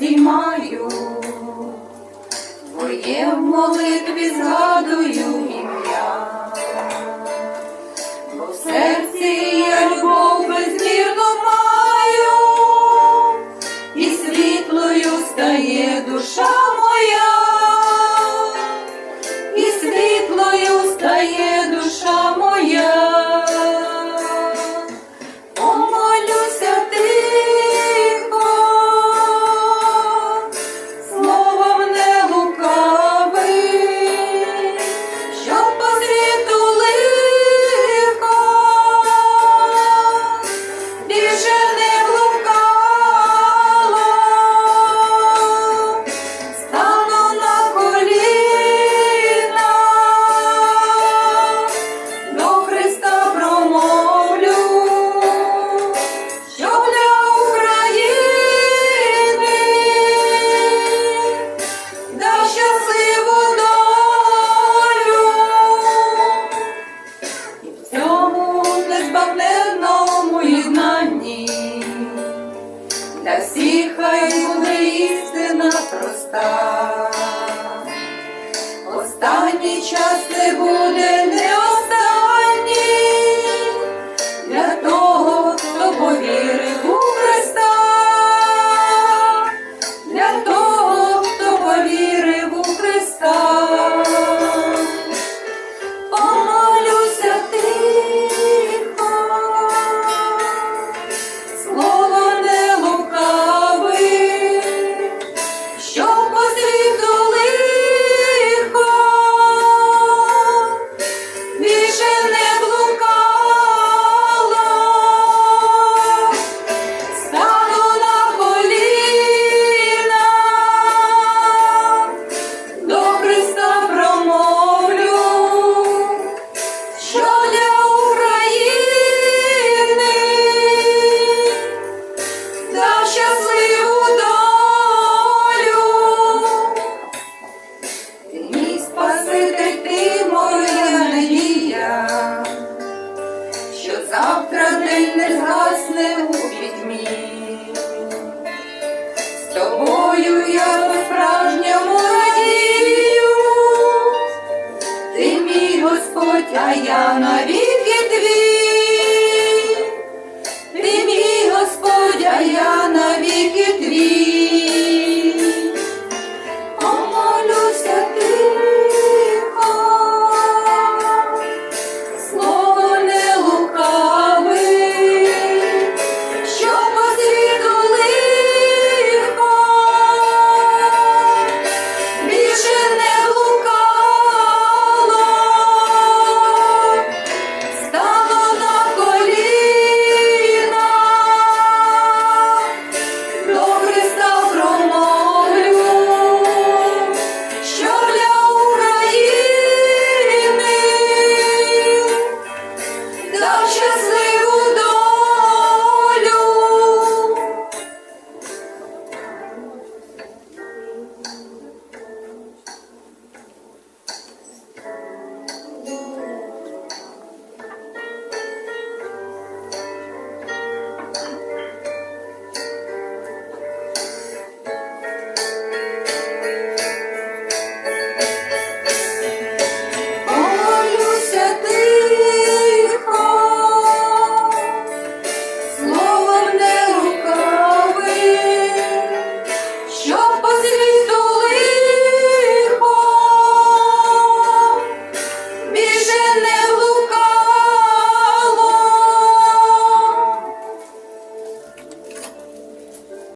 здіймаю, твоє в молитві згадую ім'я, бо в серці я любов безмірно маю, і світлою стає душа моя, і світлою стає. для всіх хай буде істина проста. Останній час. тобою я по справжньому радію, ти мій Господь, а я навіть.